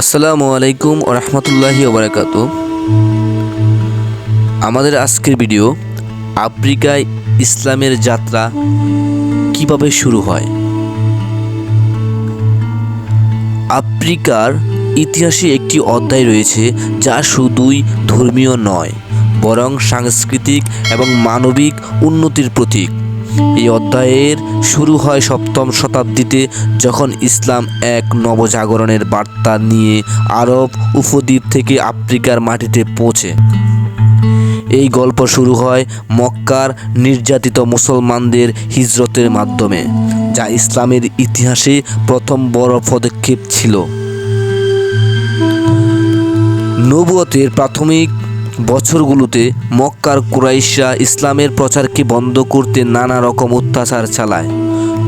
আসসালামু আলাইকুম রহমতুল্লাহি ওবরাকাতু আমাদের আজকের ভিডিও, আফ্রিকায় ইসলামের যাত্রা কীভাবে শুরু হয়? আফ্রিকার ইতিহাসে একটি অধ্যায় রয়েছে যা শুধুই ধর্মীয় নয়, বরং সাংস্কৃতিক এবং মানবিক উন্নতির প্রতীক। এই অধ্যায়ের শুরু হয় সপ্তম শতাব্দীতে যখন ইসলাম এক নবজাগরণের বার্তা নিয়ে আরব উপদ্বীপ থেকে আফ্রিকার মাটিতে পৌঁছে। এই গল্প শুরু হয় মক্কার নির্যাতিত মুসলমানদের হিজরতের মাধ্যমে, যা ইসলামের ইতিহাসে প্রথম বড় পদক্ষেপ ছিল। নবুয়তের প্রাথমিক বছরগুলোতে মক্কার কুরাইশরা ইসলামের প্রচারকে বন্ধ করতে নানা রকম অত্যাচার চালায়।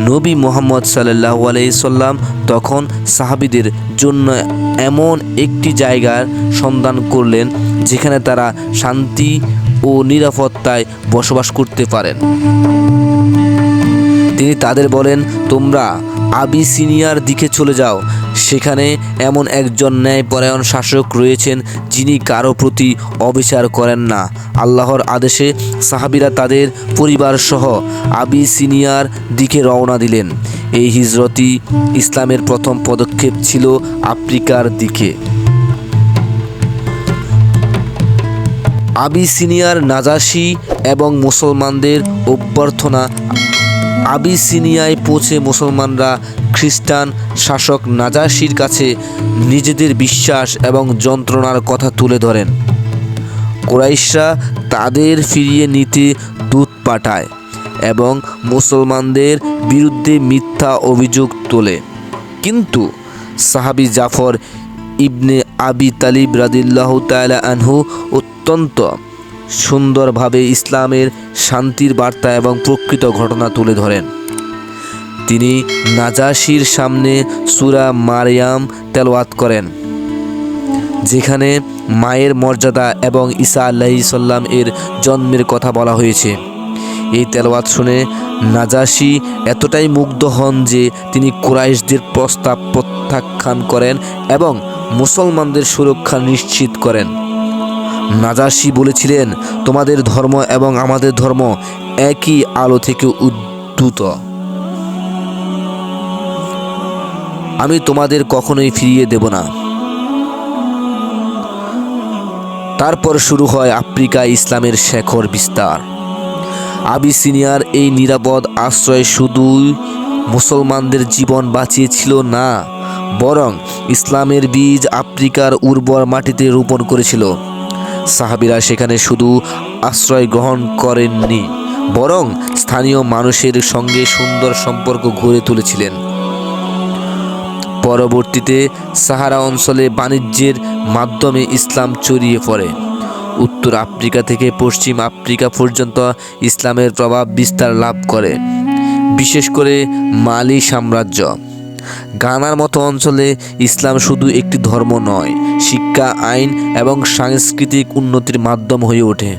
নবী মোহাম্মদ সাল্লাহ আলাইসাল্লাম তখন সাহাবিদের জন্য এমন একটি জায়গার সন্ধান করলেন, যেখানে তারা শান্তি ও নিরাপত্তায় বসবাস করতে পারেন। তিনি তাদের বলেন, তোমরা আবিসিনিয়ার দিকে চলে যাও সেখানে এমন একজন ন্যায়পরায়ণ শাসক রয়েছেন যিনি কারও প্রতি অবিচার করেন না। আল্লাহর আদেশে সাহাবিরা তাদের পরিবার সহ আবিসিনিয়ার দিকে রওনা দিলেন। এই হিজরতই ইসলামের প্রথম পদক্ষেপ ছিল আফ্রিকার দিকে। আবিসিনিয়ার নাজাসি এবং মুসলমানদের অভ্যর্থনা, আবিসিনিয়ায় পৌঁছে মুসলমানরা খ্রিস্টান শাসক নাজাসির কাছে নিজেদের বিশ্বাস এবং যন্ত্রণার কথা তুলে ধরেন। কোরাইশরা তাদের ফিরিয়ে নিতে দূত পাঠায় এবং মুসলমানদের বিরুদ্ধে মিথ্যা অভিযোগ তোলে। কিন্তু সাহাবি জাফর ইবনে আবি তালিব রাদিল্লাহ তালা আনহু অত্যন্ত সুন্দরভাবে ইসলামের শান্তির বার্তা এবং প্রকৃত ঘটনা তুলে ধরেন। তিনি নাজাসির সামনে সুরা মারিয়াম তেলওয়াত করেন, যেখানে মায়ের মর্যাদা এবং ঈসা আল্লাহি সাল্লাম এর জন্মের কথা বলা হয়েছে। এই তেলওয়াত শুনে নাজাসি এতটাই মুগ্ধ হন যে তিনি কুরাইশদের প্রস্তাব প্রত্যাখ্যান করেন এবং মুসলমানদের সুরক্ষা নিশ্চিত করেন। নাজাসি বলেছিলেন, তোমাদের ধর্ম এবং আমাদের ধর্ম একই আলো থেকে উদ্ভূত। আমি তোমাদের কখনোই ফিরিয়ে দেব না। তারপর শুরু হয় আফ্রিকা ইসলামের শেখর বিস্তার। আবিসিনিয়ার এই নিরাপদ আশ্রয় শুধুই মুসলমানদের জীবন বাঁচিয়েছিল না, বরং ইসলামের বীজ আফ্রিকার উর্বর মাটিতে রোপণ করেছিল। সাহাবিরা সেখানে শুধু আশ্রয় গ্রহণ করেননি, বরং স্থানীয় মানুষের সঙ্গে সুন্দর সম্পর্ক গড়ে তুলেছিলেন। পরবর্তীতে সাহারা অঞ্চলে বাণিজ্যের মাধ্যমে ইসলাম ছড়িয়ে পড়ে। উত্তর আফ্রিকা থেকে পশ্চিম আফ্রিকা পর্যন্ত ইসলামের প্রভাব বিস্তার লাভ করে, বিশেষ করে মালি সাম্রাজ্য। গানার মতো অঞ্চলে ইসলাম শুধু একটি ধর্ম নয়, শিক্ষা, আইন এবং সাংস্কৃতিক উন্নতির মাধ্যম হয়ে ওঠে।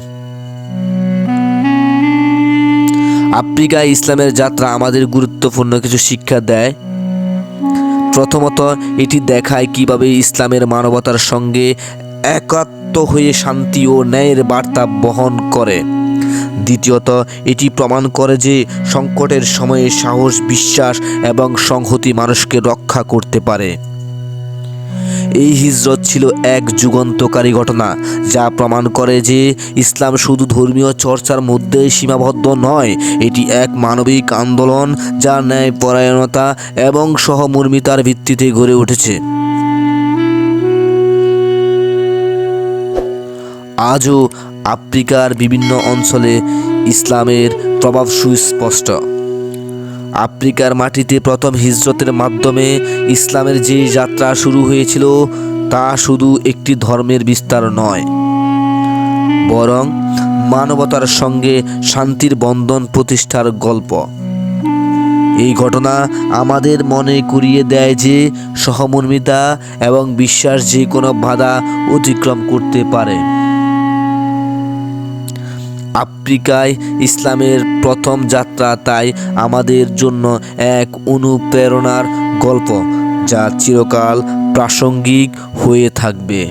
আফ্রিকায় ইসলামের যাত্রা আমাদের গুরুত্বপূর্ণ কিছু শিক্ষা দেয়। প্রথমত এটি দেখায় কীভাবে ইসলামের মানবতার সঙ্গে একাত্ম হয়ে শান্তি ও ন্যায়ের বার্তা বহন করে। দ্বিতীয়ত, এটি প্রমাণ করে যে সংকটের সময়ে সাহস, বিশ্বাস এবং সংহতি মানুষকে রক্ষা করতে পারে। এই হিজরত ছিল এক যুগান্তকারী ঘটনা, যা প্রমাণ করে যে ইসলাম শুধু ধর্মীয় চর্চার মধ্যেই সীমাবদ্ধ নয়, এটি এক মানবিক আন্দোলন যা ন্যায়পরায়ণতা এবং সহমর্মিতার ভিত্তিতে গড়ে উঠেছে। আজও আফ্রিকার বিভিন্ন অঞ্চলে ইসলামের প্রভাব সুস্পষ্ট। আফ্রিকার মাটিতে প্রথম হিজরতের মাধ্যমে ইসলামের যে যাত্রা শুরু হয়েছিল, তা শুধু একটি ধর্মের বিস্তার নয়, বরং মানবতার সঙ্গে শান্তির বন্ধন প্রতিষ্ঠার গল্প। এই ঘটনা আমাদের মনে করিয়ে দেয় যে, সহমর্মিতা এবং বিশ্বাস যে কোনো বাধা অতিক্রম করতে পারে। আফ্রিকায় ইসলামের প্রথম যাত্রা তাই আমাদের জন্য এক অনুপ্রেরণার গল্প, যা চিরকাল প্রাসঙ্গিক হয়ে থাকবে।